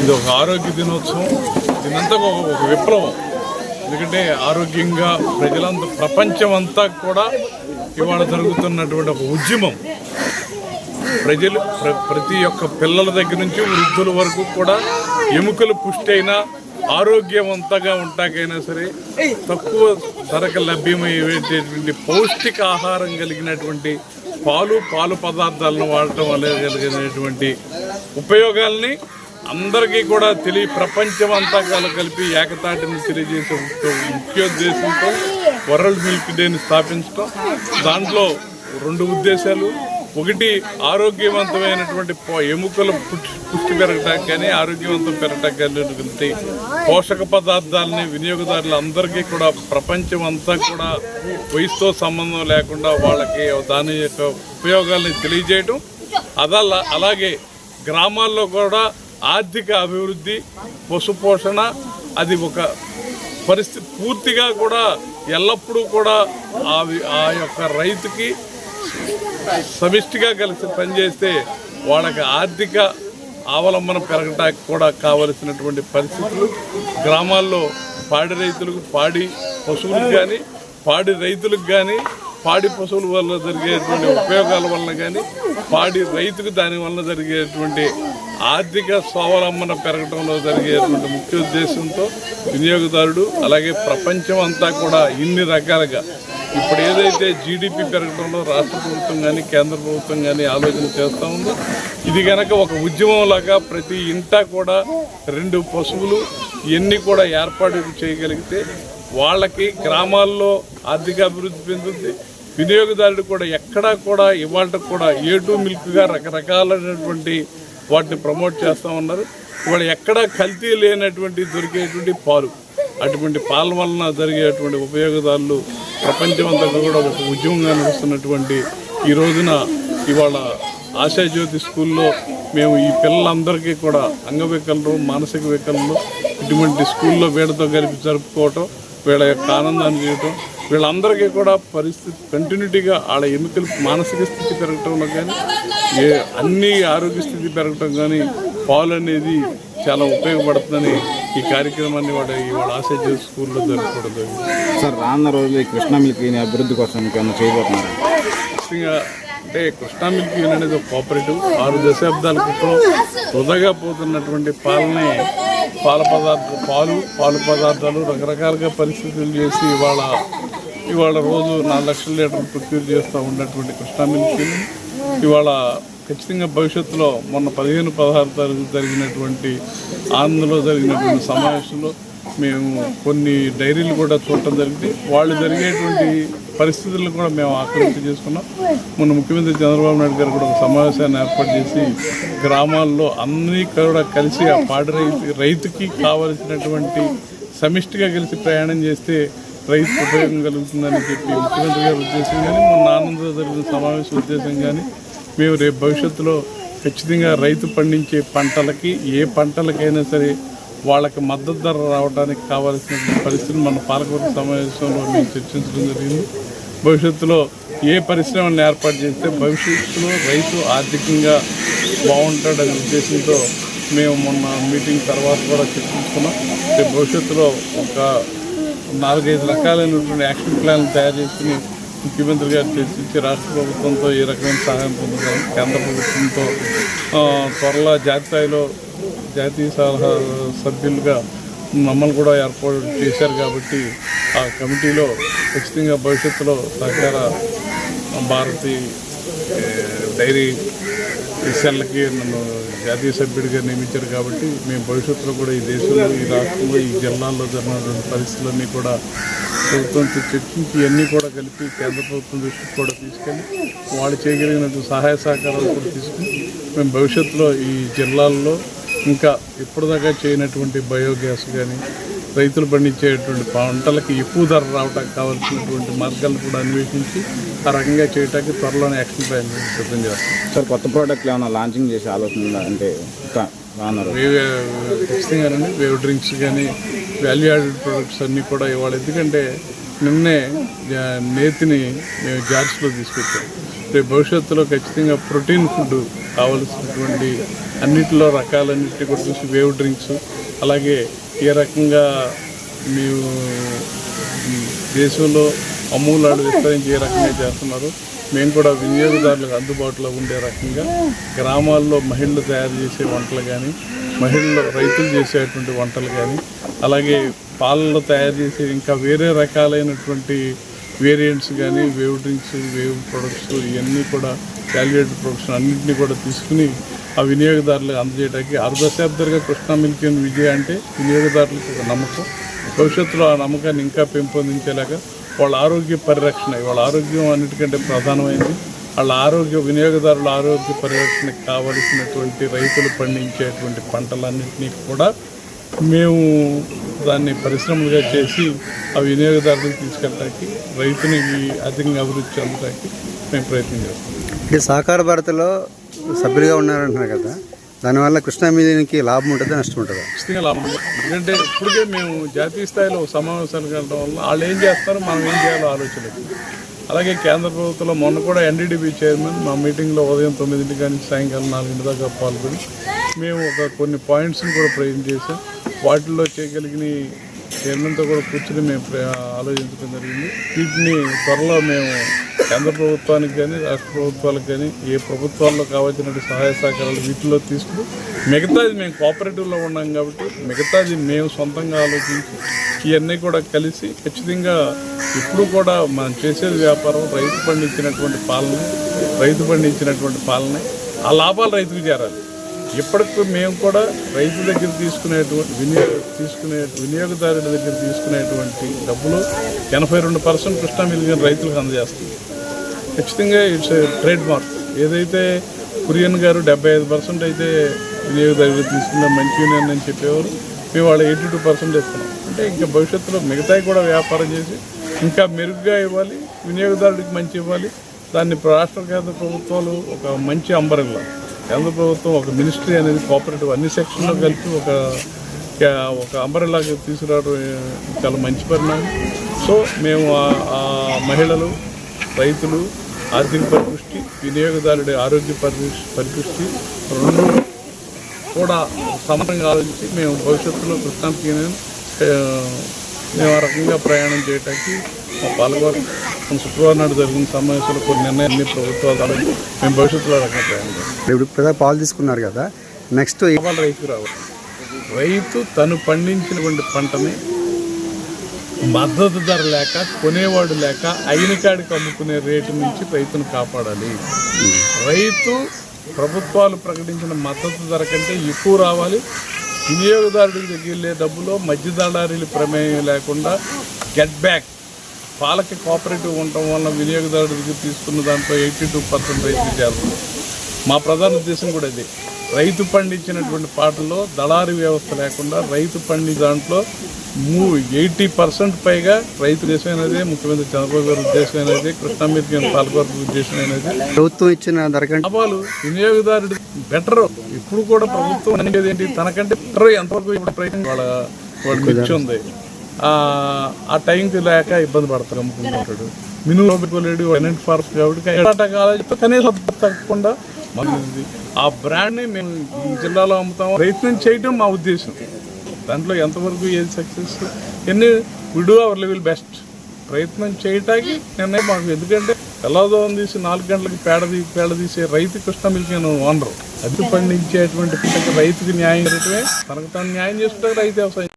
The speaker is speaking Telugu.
ఇది ఒక ఆరోగ్య దినోత్సవం. దీనంతా ఒక ఒక విప్లవం. ఎందుకంటే ఆరోగ్యంగా ప్రజలంతా ప్రపంచం అంతా కూడా ఇవాళ జరుగుతున్నటువంటి ఒక ఉద్యమం. ప్రజలు ప్ర ప్రతి ఒక్క పిల్లల దగ్గర నుంచి వృద్ధుల వరకు కూడా ఎముకలు పుష్టి అయినా ఆరోగ్యవంతంగా ఉంటాకైనా సరే తక్కువ ధరకు లభ్యమయ్యేటటువంటి పౌష్టిక ఆహారం కలిగినటువంటి పాలు పాలు పదార్థాలను వాడటం వల్ల కలిగినటువంటి ఉపయోగాల్ని అందరికీ కూడా తెలియ ప్రపంచం అంతా కలిపి ఏకతాటిని తెలియజేసే ముఖ్యోద్దేశంతో వరల్డ్ మిల్క్ డేని స్థాపించడం దాంట్లో రెండు ఉద్దేశాలు. ఒకటి ఆరోగ్యవంతమైనటువంటి ఎముకలు పుష్టి పుష్టి పెరగటానికి కానీ ఆరోగ్యవంతం పెరగటానికి కానీ పోషక పదార్థాలని వినియోగదారులు అందరికీ కూడా ప్రపంచం అంతా కూడా వయసుతో సంబంధం లేకుండా వాళ్ళకి దాని యొక్క ఉపయోగాల్ని తెలియజేయటం. అదల్లా అలాగే గ్రామాల్లో కూడా ఆర్థిక అభివృద్ధి పశుపోషణ అది ఒక పరిస్థితి పూర్తిగా కూడా ఎల్లప్పుడూ కూడా ఆ ఆ యొక్క రైతుకి సమిష్టిగా కలిసి పనిచేస్తే వాళ్ళకి ఆర్థిక అవలంబన పెరగటానికి కూడా కావలసినటువంటి పరిస్థితులు గ్రామాల్లో పాడి రైతులకు పాడి పశువులకు కానీ పాడి రైతులకు కానీ పాడి పశువుల వల్ల జరిగేటువంటి ఉపయోగాల వలన కానీ పాడి రైతుకు దాని వలన జరిగేటువంటి ఆర్థిక స్వావలంబన పెరగడంలో జరిగేటువంటి ముఖ్య ఉద్దేశంతో వినియోగదారుడు అలాగే ప్రపంచం అంతా కూడా ఇన్ని రకాలుగా ఇప్పుడు ఏదైతే జీడిపి పెరగడంలో రాష్ట్ర ప్రభుత్వం కానీ కేంద్ర ప్రభుత్వం కానీ ఆలోచన చేస్తూ ఉందో. ఇది కనుక ఒక ఉద్యమం లాగా ప్రతి ఇంటా కూడా రెండు పశువులు ఇవన్నీ కూడా ఏర్పాటు చేయగలిగితే వాళ్ళకి గ్రామాల్లో ఆర్థిక అభివృద్ధి చెందుతుంది వినియోగదారుడు కూడా ఎక్కడా కూడా ఇవాళ కూడా ఏ టూ మిల్క్గా రకరకాలైనటువంటి వాటిని ప్రమోట్ చేస్తూ ఉన్నారు. ఇవాళ ఎక్కడా కల్తీ లేనటువంటి దొరికేటువంటి పాలు. అటువంటి పాల వలన జరిగేటువంటి ఉపయోగదారులు ప్రపంచమంతా కూడా ఒక ఉద్యమంగా నడుస్తున్నటువంటి ఈ రోజున ఇవాళ ఆశాజ్యోతి స్కూల్లో మేము ఈ పిల్లలందరికీ కూడా అంగవికలరు మానసిక వికలరు ఇటువంటి స్కూల్లో వీళ్ళతో కలిపి జరుపుకోవటం వీళ్ళ యొక్క ఆనందాన్ని చేయటం వీళ్ళందరికీ కూడా పరిస్థితి కంటిన్యూటీగా వాళ్ళ ఎన్నికలు మానసిక స్థితి పెరగటంలో కానీ ఏ అన్ని ఆరోగ్య స్థితి పెరగటం కానీ పాలు అనేది చాలా ఉపయోగపడుతుందని ఈ కార్యక్రమాన్ని వాడు ఇవాళ ఆశాజ్యోతి స్కూల్లో జరుపుకోవడం జరిగింది. సార్ రానున్న రోజులు ఈ కృష్ణా మిల్క్ అభివృద్ధి కోసం ఇంకేమైనా చేయబోతున్నారా? ముఖ్యంగా అంటే కృష్ణా మిల్క్ అనేది ఒక కోఆపరేటివ్ ఆరు దశాబ్దాల క్రితం వృధాగా పోతున్నటువంటి పాలనే పాల పదార్థ పాలు పాలు పదార్థాలు రకరకాలుగా పరిస్థితులు చేసి ఇవాళ ఇవాళ రోజు నాలుగు లక్షల లీటర్లు ప్రొక్యూర్ చేస్తూ ఉన్నటువంటి కృష్ణా మిల్క్ ఇవాళ ఖచ్చితంగా భవిష్యత్తులో మొన్న పదిహేను పదహారు తారీఖు జరిగినటువంటి ఆనందంలో జరిగినటువంటి సమావేశంలో మేము కొన్ని డైరీలు కూడా చూడటం జరిగింది. వాళ్ళు జరిగేటువంటి పరిస్థితులను కూడా మేము ఆకలింపు చేసుకున్నాం. మొన్న ముఖ్యమంత్రి చంద్రబాబు నాయుడు గారు కూడా ఒక సమావేశాన్ని ఏర్పాటు చేసి గ్రామాల్లో అన్నీ కూడా కలిసి ఆ పాడి రైతు రైతుకి కావలసినటువంటి సమిష్టిగా కలిసి ప్రయాణం చేస్తే రైతు ఉపయోగం కలుగుతుందని చెప్పి ముఖ్యమంత్రి గారి ఉద్దేశం కానీ మొన్న ఆనందంలో జరిగిన సమావేశం ఉద్దేశం కానీ మేము రేపు భవిష్యత్తులో ఖచ్చితంగా రైతు పండించే పంటలకి ఏ పంటలకైనా సరే వాళ్ళకి మద్దతు ధర రావడానికి కావాల్సిన పరిస్థితులు మన పాలకవర్గ సమావేశంలో మేము చర్చించడం జరిగింది. భవిష్యత్తులో ఏ పరిశ్రమలను ఏర్పాటు చేస్తే భవిష్యత్తులో రైతు ఆర్థికంగా బాగుంటాడనే ఉద్దేశంతో మేము మొన్న మీటింగ్ తర్వాత కూడా చర్చించుకున్నాం. రేపు భవిష్యత్తులో ఒక నాలుగైదు రకాలైనటువంటి యాక్షన్ ప్లాన్ తయారు చేసుకుని ముఖ్యమంత్రి గారు చర్చించి రాష్ట్ర ప్రభుత్వంతో ఏ రకమైన సహాయం పొందుతాం కేంద్ర ప్రభుత్వంతో త్వరలో జాతీయలో జాతీయ సలహా సభ్యులుగా మమ్మల్ని కూడా ఏర్పాటు చేశారు కాబట్టి ఆ కమిటీలో ఖచ్చితంగా భవిష్యత్తులో సహకార భారతి డైరీ విషయాలకి నన్ను జాతీయ సభ్యుడిగా నియమించారు కాబట్టి మేము భవిష్యత్తులో కూడా ఈ దేశంలో ఈ రాష్ట్రంలో ఈ జిల్లాల్లో జరిగినటువంటి పరిస్థితులన్నీ కూడా ప్రభుత్వంతో చర్చించి ఇవన్నీ కూడా కలిపి కేంద్ర ప్రభుత్వం దృష్టికి కూడా తీసుకెళ్ళి వాళ్ళు చేయగలిగినట్టు సహాయ సహకారాలు కూడా తీసుకుని మేము భవిష్యత్తులో ఈ జిల్లాల్లో ఇంకా ఇప్పటిదాకా చేయనటువంటి బయోగ్యాస్ కానీ రైతులు పండించేటువంటి పంటలకి ఎక్కువ ధర రావడానికి కావాల్సినటువంటి మార్గాలను కూడా అన్వేషించి ఆ రకంగా చేయడానికి త్వరలోనే యాక్షన్ ప్లాన్ సిద్ధం చేస్తాం. సార్ కొత్త ప్రోడక్ట్లు ఏమైనా లాంచింగ్ చేసే ఆలోచన అంటే ఖచ్చితంగానండి వేవ్ డ్రింక్స్ కానీ వాల్యూ యాడెడ్ ప్రొడక్ట్స్ అన్నీ కూడా ఇవాళ ఎందుకంటే నిన్నే నేతిని మేము జార్స్లో తీసుకొచ్చాం. రేపు భవిష్యత్తులో ఖచ్చితంగా ప్రోటీన్ ఫుడ్ కావలసినటువంటి అన్నిటిలో రకాలన్నింటినీ కూడా చూసి వేవ్ డ్రింక్స్ అలాగే ఏ రకంగా మీరు దేశంలో అమూలాలు విస్తరించి ఏ రకంగా చేస్తున్నారు మేము కూడా వినియోగదారులకు అందుబాటులో ఉండే రకంగా గ్రామాల్లో మహిళలు తయారు చేసే వంటలు కానీ మహిళలు రైతులు చేసేటువంటి వంటలు కానీ అలాగే పాలలో తయారు చేసే ఇంకా వేరే రకాలైనటువంటి వేరియంట్స్ కానీ వేవ్ డ్రింక్స్ వేవ్ ప్రొడక్ట్స్ ఇవన్నీ కూడా క్యాలిక్యులేటెడ్ ప్రొఫెషన్ అన్నింటినీ కూడా తీసుకుని ఆ వినియోగదారులకు అందజేయడానికి అర్ధశాబ్దాలుగా కృష్ణా మిల్క్ అండ్ విజయ అంటే వినియోగదారులకు ఒక నమ్మకం. భవిష్యత్తులో ఆ నమ్మకాన్ని ఇంకా పెంపొందించేలాగా వాళ్ళ ఆరోగ్య పరిరక్షణ వాళ్ళ ఆరోగ్యం అన్నిటికంటే ప్రధానమైనది వాళ్ళ ఆరోగ్య వినియోగదారుల ఆరోగ్య పరిరక్షణకు కావలసినటువంటి రైతులు పండించేటువంటి పంటలన్నింటినీ కూడా మేము దాన్ని పరిశ్రమలుగా చేసి ఆ వినియోగదారులకు తీసుకెళ్ళడానికి రైతుని అధికంగా అభివృద్ధి చెందడానికి మేము ప్రయత్నం చేస్తాం ఈ సహకార భారత్లో సభ్యులుగా ఉన్నారంటున్నారు కదా. దానివల్ల కృష్ణా మీదికి లాభం ఉంటుందా నష్టం ఉంటుందా? ఖచ్చితంగా లాభం ఉంటుంది. ఎందుకంటే ఇప్పటికే మేము జాతీయ స్థాయిలో సమావేశాలు కలడం వల్ల వాళ్ళు ఏం చేస్తారో మనం ఏం చేయాలో ఆలోచన అలాగే కేంద్ర ప్రభుత్వంలో మొన్న కూడా ఎన్డీడీబీ చైర్మన్ మా మీటింగ్లో ఉదయం తొమ్మిదింటి కానీ సాయంకాలం నాలుగింటి దాకా పాల్గొని మేము ఒక కొన్ని పాయింట్స్ని కూడా ప్రజెంట్ చేసాం వాటిల్లో చేయగలిగిన చైర్మన్తో కూడా కూర్చుని మేము ప్ర- ఆలోచించడం జరిగింది. వీటిని త్వరలో మేము కేంద్ర ప్రభుత్వానికి కానీ రాష్ట్ర ప్రభుత్వాలకు కానీ ఏ ప్రభుత్వాల్లో కావాల్సినటువంటి సహాయ సహకారాలు వీటిలో తీసుకుని మిగతాది మేము కోఆపరేటివ్లో ఉన్నాం కాబట్టి మిగతాది మేము సొంతంగా ఆలోచించి ఇవన్నీ కూడా కలిసి ఖచ్చితంగా ఇప్పుడు కూడా మనం చేసేది వ్యాపారం రైతు పండించినటువంటి పాలన రైతు పండించినటువంటి పాలన ఆ లాభాలు రైతుకు చేరాలి. ఇప్పటికి మేము కూడా రైతు దగ్గర తీసుకునేటువంటి వినియోగ తీసుకునే వినియోగదారుడి దగ్గర తీసుకునేటువంటి డబ్బులు ఎనభై రెండు పర్సెంట్ కృష్ణా మిలియన్ రైతులకు అందజేస్తుంది ఖచ్చితంగా ఇట్స్ ట్రేడ్ మార్క్. ఏదైతే కురియన్ గారు డెబ్బై ఐదు పర్సెంట్ అయితే వినియోగదారులు తీసుకున్న మంచి యూనియన్ అని చెప్పేవారు మేము వాళ్ళు ఎయిటీ టూ పర్సెంట్ ఇస్తున్నాం. అంటే ఇంకా భవిష్యత్తులో మిగతాయి కూడా వ్యాపారం చేసి ఇంకా మెరుగ్గా ఇవ్వాలి వినియోగదారుడికి మంచి ఇవ్వాలి. దాన్ని రాష్ట్ర కేంద్ర ప్రభుత్వాలు ఒక మంచి అంబరిల్లా కేంద్ర ప్రభుత్వం ఒక మినిస్ట్రీ అనేది కోఆపరేటివ్ అన్ని సెక్షన్లో కలిపి ఒక ఒక అంబరలాగా తీసుకురావడం చాలా మంచి పరిణామం. సో మేము ఆ- మహిళలు రైతులు ఆర్థిక పరిపుష్టి వినియోగదారుడి ఆరోగ్య పరిపుష్టి పరిపుష్టి రెండు కూడా సమానంగా ఆలోచించి మేము భవిష్యత్తులో కృష్ణానికి మేము ఆ రకంగా ప్రయాణం చేయడానికి మా పాల్గొని శుక్రవారం నాడు జరిగిన సమావేశంలో కొన్ని నిర్ణయాన్ని ప్రభుత్వాలు మేము భవిష్యత్తులో చేస్తాం. ఇప్పుడు పాలు తీసుకున్నారు కదా నెక్స్ట్ లాభాలు రైతుకు రావాలి. రైతు తను పండించినటువంటి పంటని మద్దతు ధర లేక కొనేవాడు లేక అయిన కాడికి అమ్ముకునే రేటు నుంచి రైతును కాపాడాలి. రైతు ప్రభుత్వాలు ప్రకటించిన మద్దతు ధర కంటే ఎక్కువ రావాలి. వినియోగదారుడికి దగ్గర డబ్బులో మధ్య దళారీల ప్రమేయం లేకుండా గెట్ బ్యాక్ పాలకి కోఆపరేటివ్ ఉండటం వల్ల వినియోగదారుడి దగ్గర తీసుకున్న దాంట్లో ఎయిటీ టూ పర్సెంట్ రైతులు చేరుతుంది మా ప్రధాన ఉద్దేశం కూడా ఇది. రైతు పండించినటువంటి పాటల్లో దళారీ వ్యవస్థ లేకుండా రైతు పండి దాంట్లో మూ ఎయిటీ పర్సెంట్ పైగా రైతు ఉద్దేశమైనది ముఖ్యమంత్రి చంద్రబాబు గారి ఉద్దేశమైనది కృష్ణామీర్కి పాల్గొన ఉద్దేశమైనది ప్రభుత్వం ఇచ్చిన లాభాలు వినియోగదారుడు బెటర్. ఇప్పుడు కూడా ప్రభుత్వం అనేది ఏంటి? తనకంటే బెటర్ ఎంతవరకు ఇప్పుడు ప్రయత్నం వాళ్ళ మిర్చి ఉంది ఆ టైంకి లేక ఇబ్బంది పడతారు అమ్ముకుంటుంటాడు. మినిమం పెట్టుకోలేడు ఎనెంట్ ఫార్స్ కాబట్టి ఎలాంటి కాలేజీతో కనీసం తగ్గకుండా మనది. ఆ బ్రాండ్ని మేము ఈ జిల్లాలో అమ్ముతాం. ప్రయత్నం చేయడం మా ఉద్దేశం. దాంట్లో ఎంతవరకు ఏది సక్సెస్ ఎన్ని విడు అవర్ లెవెల్ బెస్ట్ ప్రయత్నం చేయటానికి నిర్ణయం మాకు. ఎందుకంటే తెల్లదోవం తీసి నాలుగు గంటలకు పేడ తీ పేడ తీసే రైతు కృష్ణ మిల్క్ ఓనరు. అది పండించేటువంటి రైతుకి న్యాయం చేయటమే. తనకు తాను న్యాయం చేసుకుంటే రైతు వ్యవసాయం